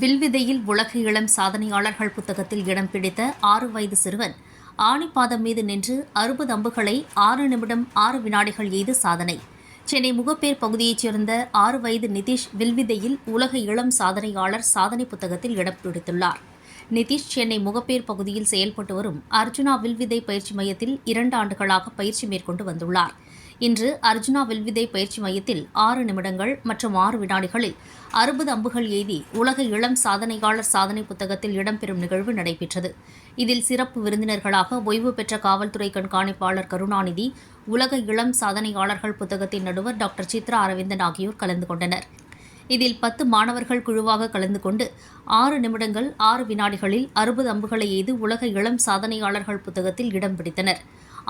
வில்விதையில் உலக இளம் சாதனையாளர்கள் புத்தகத்தில் இடம் பிடித்த ஆறு வயது சிறுவன் ஆணிப்பாதம் மீது நின்று அறுபது அம்புகளை ஆறு நிமிடம் ஆறு வினாடிகள் எய்து சாதனை. சென்னை முகப்பேர் பகுதியைச் சேர்ந்த ஆறு வயது நிதிஷ் வில்விதையில் உலக இளம் சாதனையாளர் சாதனை புத்தகத்தில் இடம் பிடித்துள்ளார். நிதிஷ் சென்னை முகப்பேர் பகுதியில் செயல்பட்டு வரும் அர்ஜுனா வில்விதை பயிற்சி மையத்தில் இரண்டு ஆண்டுகளாக பயிற்சி மேற்கொண்டு வந்துள்ளார். இன்று அர்ஜுனா வில்விதை பயிற்சி மையத்தில் ஆறு நிமிடங்கள் மற்றும் ஆறு வினாடிகளில் அறுபது அம்புகள் எய்தி உலக இளம் சாதனையாளர் சாதனை புத்தகத்தில் இடம்பெறும் நிகழ்வு நடைபெற்றது. இதில் சிறப்பு விருந்தினர்களாக ஓய்வு பெற்ற காவல்துறை கண்காணிப்பாளர் கருணாநிதி உலக இளம் சாதனையாளர்கள் புத்தகத்தின் நடுவர் டாக்டர் சித்ரா அரவிந்தன் ஆகியோர் கலந்து கொண்டனர். இதில் பத்து மாணவர்கள் குழுவாக கலந்து கொண்டு ஆறு நிமிடங்கள் ஆறு வினாடிகளில் அறுபது அம்புகளை எய்து உலக இளம் சாதனையாளர்கள் புத்தகத்தில் இடம் பிடித்தனர்.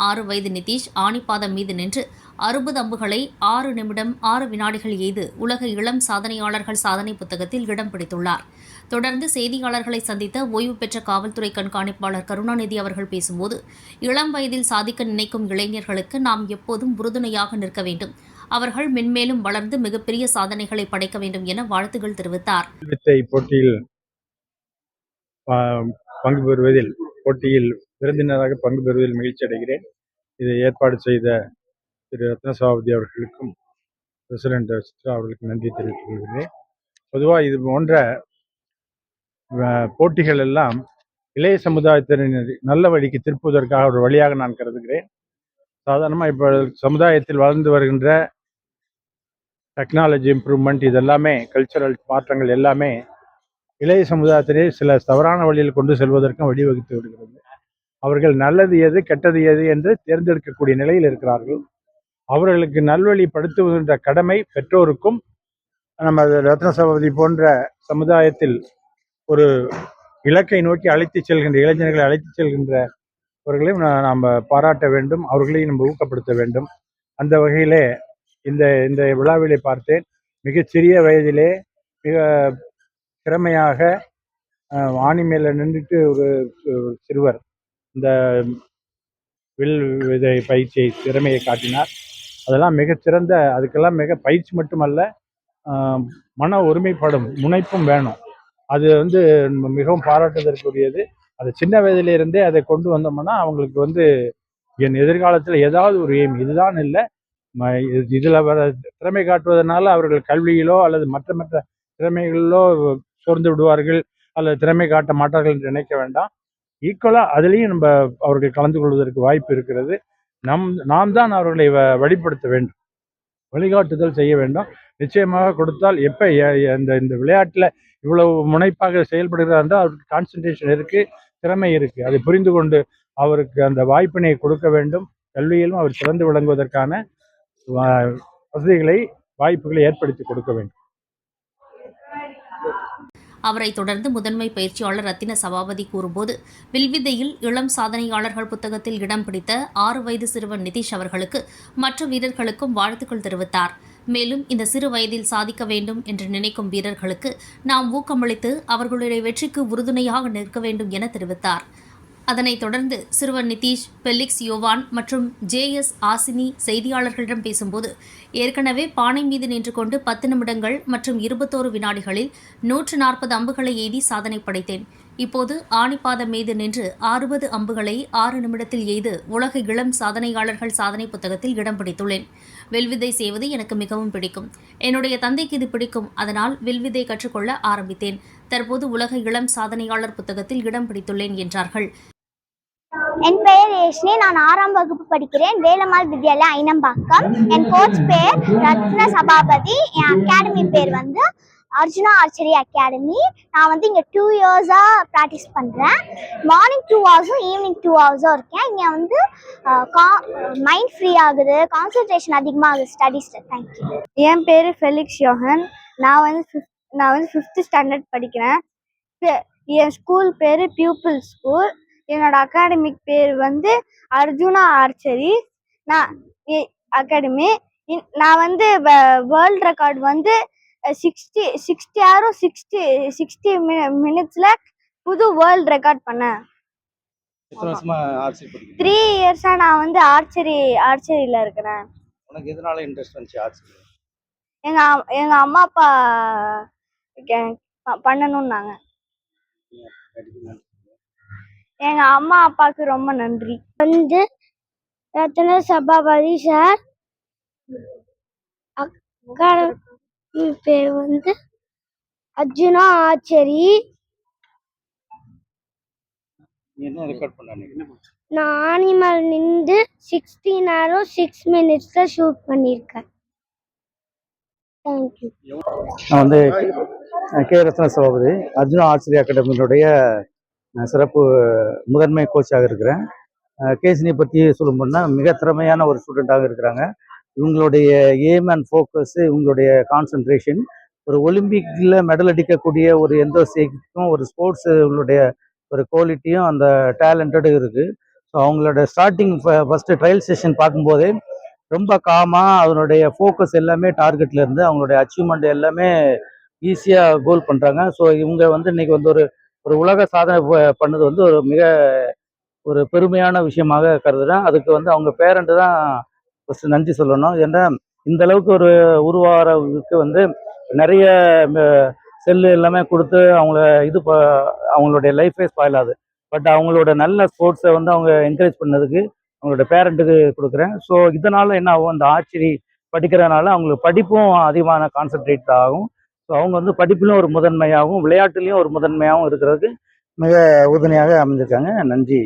ஆறு வயது நிதிஷ் ஆணிப்பாதம் மீது நின்று அறுபது அம்புகளை ஆறு நிமிடம் ஆறு வினாடிகள் எய்து உலக இளம் சாதனையாளர்கள் சாதனை புத்தகத்தில் இடம் பிடித்துள்ளார். தொடர்ந்து செய்தியாளர்களை சந்தித்த ஓய்வு பெற்ற காவல்துறை கண்காணிப்பாளர் கருணாநிதி அவர்கள் பேசும்போது இளம் வயதில் சாதிக்க நினைக்கும் இளைஞர்களுக்கு நாம் எப்போதும் உறுதுணையாக நிற்க வேண்டும். அவர்கள் மென்மேலும் வளர்ந்து மிகப்பெரிய சாதனைகளை படைக்க வேண்டும் என வாழ்த்துகள் தெரிவித்தார். போட்டியில் பங்கு பெறுவதில் போட்டியில் விருந்தினராக பங்கு பெறுவதில் மகிழ்ச்சி அடைகிறேன். இதை ஏற்பாடு செய்த திரு ரத்னசபாபதி அவர்களுக்கும் பிரசிடென்ட் சித்ரா அவர்களுக்கு நன்றி தெரிவித்துக் கொள்கிறேன். பொதுவாக இது போன்ற போட்டிகள் எல்லாம் இளைய சமுதாயத்தினர் நல்ல வழிக்கு திருப்புவதற்காக ஒரு வழியாக நான் கருதுகிறேன். சாதாரணமாக இப்போ சமுதாயத்தில் வளர்ந்து வருகின்ற டெக்னாலஜி இம்ப்ரூவ்மெண்ட் இதெல்லாமே கல்ச்சரல் மாற்றங்கள் எல்லாமே இளைய சமுதாயத்திலே சில தவறான வழியில் கொண்டு செல்வதற்கும் வழிவகுத்து விடுகிறது அவர்கள் நல்லது எது கெட்டது எது என்று தேர்ந்தெடுக்கக்கூடிய நிலையில் இருக்கிறார்கள். அவர்களுக்கு நல்வழிப்படுத்துகின்ற கடமை பெற்றோருக்கும் நம்ம ரத்ன சபதி போன்ற சமுதாயத்தில் ஒரு இலக்கை நோக்கி அழைத்து செல்கின்ற இளைஞர்களை அழைத்து செல்கின்றவர்களையும் நாம் பாராட்ட வேண்டும் அவர்களையும் நம்ம ஊக்கப்படுத்த வேண்டும். அந்த வகையிலே இந்த இந்த விழாவிலே பார்த்தேன் மிகச்சிறிய வயதிலே மிக திறமையாக ஆணி மேலே நின்றுட்டு ஒரு சிறுவர் இந்த வில் விதை பயிற்சியை திறமையை காட்டினார். அதெல்லாம் மிகச்சிறந்த அதுக்கெல்லாம் மிக பயிற்சி மட்டுமல்ல மன ஒருமைப்படும் முனைப்பும் வேணும். அது வந்து மிகவும் பாராட்டுதற்குரியது. அது சின்ன வயதிலிருந்தே அதை கொண்டு வந்தோம்னா அவங்களுக்கு வந்து என் எதிர்காலத்தில் ஏதாவது ஒரு எய்ம். இதுதான் இல்லை. இதில் வர திறமை காட்டுவதனால அவர்கள் கல்வியிலோ அல்லது மற்ற மற்ற திறமைகளிலோ சோர்ந்து விடுவார்கள் அல்லது திறமை காட்ட மாட்டார்கள் என்று நினைக்க வேண்டாம். ஈக்குவலாக அதுலேயும் நம்ம அவர்கள் கலந்து கொள்வதற்கு வாய்ப்பு இருக்கிறது. நம் நாம் தான் அவர்களை வ- வழிப்படுத்த வேண்டும். வழிகாட்டுதல் செய்ய வேண்டும். நிச்சயமாக கொடுத்தால் எப்போ இந்த இந்த விளையாட்டில் இவ்வளவு முனைப்பாக செயல்படுகிறார் என்றால் அவருக்கு கான்சன்ட்ரேஷன் இருக்குது திறமை இருக்குது அதை புரிந்து கொண்டு அவருக்கு அந்த வாய்ப்பினை கொடுக்க வேண்டும். கல்வியிலும் அவர் சிறந்து விளங்குவதற்கான வசதிகளை வாய்ப்புகளை ஏற்படுத்தி கொடுக்க வேண்டும். அவரை தொடர்ந்து முதன்மை பயிற்சியாளர் ரத்தின சபாபதி கூறும்போது வில்வித்தையில் இளம் சாதனையாளர்கள் புத்தகத்தில் இடம் பிடித்த ஆறு வயது சிறுவன் நிதிஷ் அவர்களுக்கு மற்ற வீரர்களுக்கும் வாழ்த்துக்கள் தெரிவித்தார். மேலும் இந்த சிறு வயதில் சாதிக்க வேண்டும் என்று நினைக்கும் வீரர்களுக்கு நாம் ஊக்கமளித்து அவர்களுடைய வெற்றிக்கு உறுதுணையாக நிற்க வேண்டும் என தெரிவித்தார். அதனைத் தொடர்ந்து சிறுவன் நிதிஷ் பெலிக்ஸ் யோவான் மற்றும் ஜே எஸ் ஆசினி செய்தியாளர்களிடம் பேசும்போது ஏற்கனவே பானை மீது நின்று கொண்டு பத்து நிமிடங்கள் மற்றும் இருபத்தோரு வினாடிகளில் நூற்று நாற்பது அம்புகளை எய்தி சாதனை படைத்தேன். இப்போது ஆணிப்பாதம் மீது நின்று அறுபது அம்புகளை ஆறு நிமிடத்தில் எய்து உலக இளம் சாதனையாளர்கள் சாதனை புத்தகத்தில் இடம் பிடித்துள்ளேன். வில்வித்தை செய்வது எனக்கு மிகவும் பிடிக்கும். என்னுடைய தந்தைக்கு இது பிடிக்கும். அதனால் வில்வித்தை கற்றுக்கொள்ள ஆரம்பித்தேன். தற்போது உலக இளம் சாதனையாளர் புத்தகத்தில் இடம் பிடித்துள்ளேன் என்றார்கள். என் பெயர் யேஷ்னி நான் ஆறாம் வகுப்பு படிக்கிறேன். வேலம்மாள் வித்யாலயா ஐனம்பாக்கம். என் கோச் பேர் ரத்ன சபாபதி. என் அகாடமி பேர் வந்து அர்ஜுனா ஆர்ச்சரி அகாடமி நான் வந்து இங்கே டூ இயர்ஸாக ப்ராக்டிஸ் பண்ணுறேன் மார்னிங் டூ ஹவர்ஸும் ஈவினிங் டூ ஹவர்ஸும் இருக்கேன். இங்கே வந்து கா மைண்ட் ஃப்ரீ ஆகுது. கான்சன்ட்ரேஷன் அதிகமாகுது. ஸ்டடீஸில் தேங்க்யூ என் பேர் ஃபெலிக்ஸ் யோகன் நான் வந்து ஃபிஃப்த் நான் வந்து ஃபிஃப்த்து ஸ்டாண்டர்ட் படிக்கிறேன். என் ஸ்கூல் பேர் பியூப்பிள் ஸ்கூல் என்னோட அகாடமிக் பேர் வந்து அர்ஜுனா ஆர்ச்சரி. நான் அகாடமி நான் வந்து வேர்ல்ட் ரெக்கார்ட் வந்து சிக்ஸ்டி சிக்ஸ்டி ஆரும் சிக்ஸ்டி சிக்ஸ்டி மினிட்ஸில் புது வேர்ல்ட் ரெக்கார்ட் பண்ணேன். த்ரீ இயர்ஸாக நான் வந்து ஆர்ச்சரி ஆர்ச்சரியில் இருக்கிறேன். உனக்கு எதனால இன்ட்ரெஸ்ட் வந்துச்சு ஆர்ச்சரி? எங்க எங்க அம்மா அப்பா பண்ணணும்னாங்க. எங்க அம்மா அப்பாவுக்கு ரொம்ப நன்றி. வந்து ரத்ன சபாபதி சார் அக்காடமி பேர் வந்து அர்ஜுனா ஆச்சரி? நான் ஆனிமல் நின்று சிக்ஸ்டீன் நேரம் சிக்ஸ் மினிட்ஸ்ல ஷூட் பண்ணியிருக்கேன் தேங்க்யூ நான் வந்து கே ரத்ன சபாபதி அர்ஜுனா ஆர்ச்சரி அகாடமியினுடைய சிறப்பு முதன்மை கோச்சாக இருக்கிறேன். கேசினியை பற்றி சொல்லணும்னா மிக திறமையான ஒரு ஸ்டூடெண்ட்டாக இருக்கிறாங்க. இவங்களுடைய எய்ம் அண்ட் ஃபோக்கஸ் இவங்களுடைய கான்சன்ட்ரேஷன் ஒரு ஒலிம்பிக்கில் மெடல் அடிக்கக்கூடிய ஒரு எந்த சேக்கும் ஒரு ஸ்போர்ட்ஸ் இவங்களுடைய ஒரு குவாலிட்டியும் அந்த டேலண்டடும் இருக்குது ஸோ அவங்களோட ஸ்டார்டிங் ஃபஸ்ட்டு ட்ரையல் செஷன் பார்க்கும்போதே ரொம்ப காமாக அதனுடைய ஃபோக்கஸ் எல்லாமே டார்கெட்லேருந்து அவங்களுடைய அச்சீவ்மெண்ட் எல்லாமே ஈஸியாக கோல் பண்ணுறாங்க ஸோ இவங்க வந்து இன்றைக்கி வந்து ஒரு ஒரு உலக சாதனை பண்ணது வந்து ஒரு மிக ஒரு பெருமையான விஷயமாக கருதுறேன். அதுக்கு வந்து அவங்க பேரண்ட்டு தான் ஃபஸ்ட்டு நன்றி சொல்லணும். ஏன்னா இந்த அளவுக்கு ஒரு உருவாகிறதுக்கு வந்து நிறைய செல்லு எல்லாமே கொடுத்து அவங்கள இது ப அவங்களுடைய லைஃபே ஸ்பாயில் ஆகுது. பட் அவங்களோட நல்ல ஸ்போர்ட்ஸை வந்து அவங்க என்கரேஜ் பண்ணதுக்கு அவங்களோட பேரண்ட்டுக்கு கொடுக்குறேன். ஸோ இதனால் என்ன ஆகும்? அந்த ஆர்ச்சரி படிக்கிறதுனால அவங்களுக்கு படிப்பும் அதிகமான கான்சென்ட்ரேட் ஆகும். ஸோ அவங்க வந்து படிப்பிலும் ஒரு முதன்மையாகவும் விளையாட்டுலேயும் ஒரு முதன்மையாகவும் இருக்கிறதுக்கு மிக உறுதுணையாக அமைஞ்சிருக்காங்க. நன்றி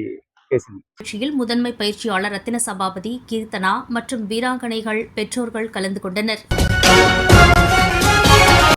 கேசினி நிகழ்ச்சியில் முதன்மை பயிற்சியாளர் ரத்தின சபாபதி கீர்த்தனா மற்றும் வீராங்கனைகள் பெற்றோர்கள் கலந்து கொண்டனர்.